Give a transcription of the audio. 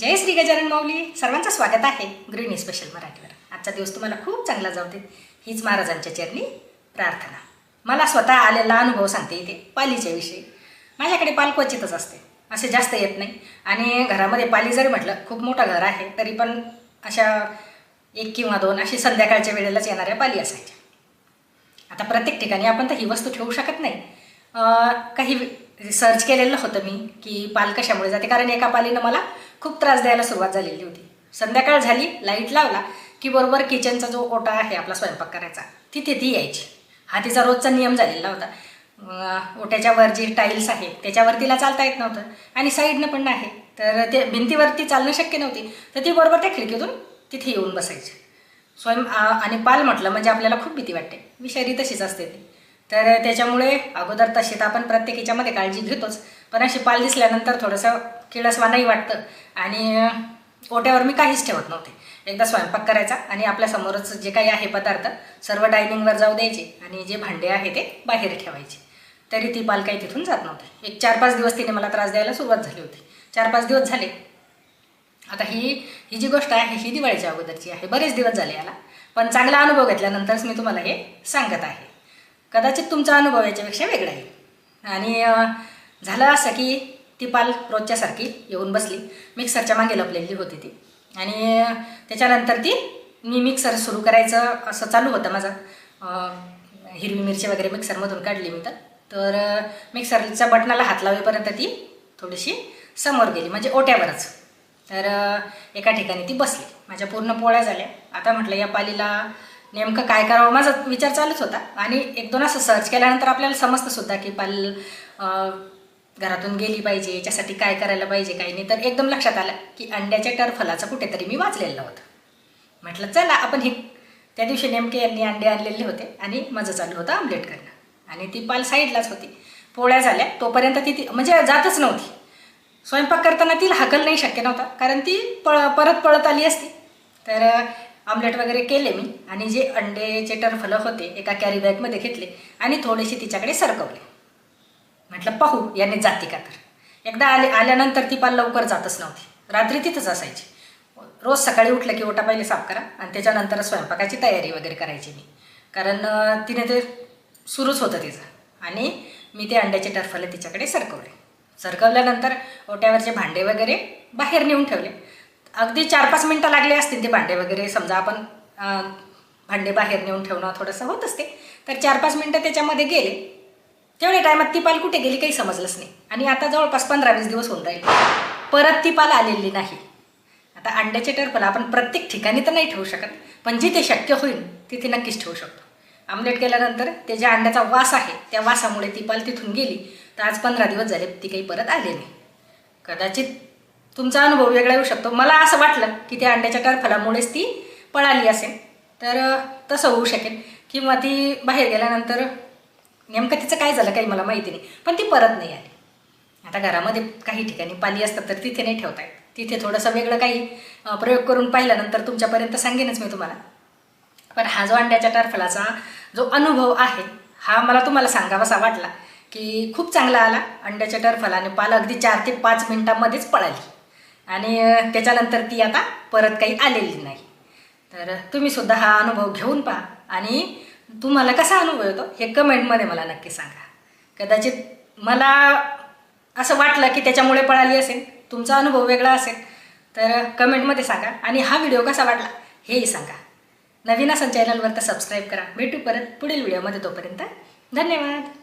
जय श्री गजानन माऊली. सर्वांचं स्वागत आहे गृहिणी स्पेशल मराठीवर. आजचा दिवस तुम्हाला खूप चांगला जाऊ दे. हीच महाराजांच्या चरणी प्रार्थना. मला स्वतः आलेला अनुभव सांगते इथे पालीच्या विषयी. माझ्याकडे पाल क्वचितच असते. असे जास्त येत नाही. आणि घरामध्ये पाली जरी म्हटलं खूप मोठं घर आहे तरी पण अशा एक किंवा दोन अशी संध्याकाळच्या वेळेलाच येणाऱ्या पाली असायच्या. आता प्रत्येक ठिकाणी आपण तर ही वस्तू ठेवू शकत नाही. काही सर्च केलेलं होतं मी की पाल कशामुळे जाते? कारण एका पालीनं मला खूप त्रास द्यायला सुरुवात झालेली होती. संध्याकाळ झाली लाइट लावला की बरोबर किचनचा जो ओटा आहे आपला स्वयंपाक करायचा तिथे ती यायची. हा तिचा रोजचा नियम झालेला होता. ओट्याच्यावर ओट्याच्या वर जी टाईल्स आहे त्याच्यावर तिला चालता येत नव्हतं आणि साईडनं पण नाही. तर ते भिंतीवरती चालणं शक्य नव्हती. तर ती बरोबर त्या खिडकीतून तिथे येऊन बसायची. स्वयं आणि पाल म्हटलं म्हणजे आपल्याला खूप भीती वाटते. विषारी तशीच असते ती. तर त्याच्यामुळे अगोदर तशी तर आपण प्रत्येक याच्यामध्ये काळजी घेतोच. पण अशी पाल दिसल्यानंतर थोडंसं किळसवानाही वाटतं. आणि ओट्यावर मी काहीच ठेवत नव्हते. एकदा स्वयंपाक करायचा आणि आपल्यासमोरच जे काही आहे पदार्थ सर्व डायनिंगवर जाऊ द्यायचे आणि जे भांडे आहे ते बाहेर ठेवायचे. तरी ती बाल काही तिथून जात नव्हते. एक चार पाच दिवस तिने मला त्रास द्यायला सुरुवात झाली होती. चार पाच दिवस झाले. आता ही ही जी गोष्ट आहे ही दिवाळीच्या अगोदरची आहे. बरेच दिवस झाले याला. पण चांगला अनुभव घेतल्यानंतरच मी तुम्हाला हे सांगत आहे. कदाचित तुमचा अनुभव याच्यापेक्षा वेगळा आहे आणि झालं असं की ती पाल रोजच्यासारखी येऊन बसली. मिक्सरच्या मागे लपलेली होती ती. आणि त्याच्यानंतर ती मी मिक्सर सुरू करायचं असं चालू होतं माझं. हिरवी मिरची वगैरे मिक्सरमधून काढली मी तर. तर मिक्सरच्या बटनाला हात लावेपर्यंत ती थोडीशी समोर गेली म्हणजे ओट्यावरच. तर एका ठिकाणी ती बसली. माझ्या पूर्ण पोळ्या झाल्या. आता म्हटलं या पालीला नेमकं काय करावं? माझा विचार चालूच होता. आणि एक दोन असं सर्च केल्यानंतर आपल्याला समजतं सुद्धा की पाल घरातून गेली पाहिजे याच्यासाठी काय करायला पाहिजे काही नाही. तर एकदम लक्षात आलं की अंड्याच्या टरफलाचं कुठेतरी मी वाचलेलं होतं. म्हटलं चला आपण हे त्या दिवशी नेमके यांनी अंडे आणलेले होते आणि माझं चालू होतं आमलेट करणं. आणि ती पाल साईडलाच होती. पोळ्या झाल्या. तोपर्यंत ती ती म्हणजे जातच नव्हती. स्वयंपाक करताना तिला हाकल नाही शक्य नव्हता. कारण ती पळ परत पळत आली असती. तर आमलेट वगैरे केले मी. आणि जे अंडेचे टरफलं होते एका कॅरी बॅगमध्ये घेतले. आणि थोडेसे तिच्याकडे सरकवले. म्हटलं पाहू याने जाते का तर. एकदा आले आल्यानंतर ती पाल लवकर जातच नव्हती. रात्री तिथंच असायची. रोज सकाळी उठलं की ओटा पहिले साफ करा आणि त्याच्यानंतर स्वयंपाकाची तयारी वगैरे करायची मी. कारण तिने ते सुरूच होतं तिचं. आणि मी ते अंड्याचे टर्फले तिच्याकडे सरकवले. सरकवल्यानंतर ओट्यावरचे भांडे वगैरे बाहेर नेऊन ठेवले. अगदी चार पाच मिनटं लागले असतील ते भांडे वगैरे. समजा आपण भांडे बाहेर नेऊन ठेवणं थोडंसं होत असते. तर चार पाच मिनटं त्याच्यामध्ये गेले. तेवढ्या टायमात ती पाल कुठे गेली काही समजलंच नाही. आणि आता जवळपास पंधरा वीस दिवस होऊन राहील. परत ती पाल आलेली नाही. आता अंड्याचे टरफल आपण प्रत्येक ठिकाणी तर नाही ठेवू शकत पण जिथे शक्य होईल तिथे नक्कीच ठेवू शकतो. आमलेट केल्यानंतर ते ज्या अंड्याचा वास आहे त्या वासामुळे ती पाल तिथून गेली तर आज पंधरा दिवस झाले ती काही परत आली नाही. कदाचित तुमचा अनुभव वेगळा येऊ शकतो. मला असं वाटलं की त्या अंड्याच्या टरफलामुळेच ती पळाली असेल तर तसं होऊ शकेल. किंवा ती बाहेर गेल्यानंतर नेमकं तिचं काय झालं काही मला माहिती नाही पण ती परत नाही आली. आता घरामध्ये काही ठिकाणी पाली असतात तर तिथे नाही ठेवता येत. तिथे थोडंसं वेगळं काही प्रयोग करून पाहिल्यानंतर तुमच्यापर्यंत सांगेनच मी तुम्हाला. पण हा जो अंड्याच्या टरफलाचा जो अनुभव आहे हा मला तुम्हाला सांगावासा वाटला की खूप चांगला आला. अंड्याच्या टरफलाने पाल अगदी चार ते पाच मिनटामध्येच पळाली. आणि त्याच्यानंतर ती आता परत काही आलेली नाही. तर तुम्ही सुद्धा हा अनुभव घेऊन पहा आणि तुम्हाला कसा अनुभव येतो? हे कमेंटमध्ये मला नक्की सांगा. कदाचित मला असं वाटलं की त्याच्यामुळे पळाली असेल तुमचा अनुभव वेगळा असेल तर कमेंटमध्ये सांगा. आणि हा व्हिडिओ कसा वाटला हेही सांगा. नवीन असेल चॅनलवर तर सबस्क्राईब करा. भेटू परत पुढील व्हिडिओमध्ये तोपर्यंत धन्यवाद.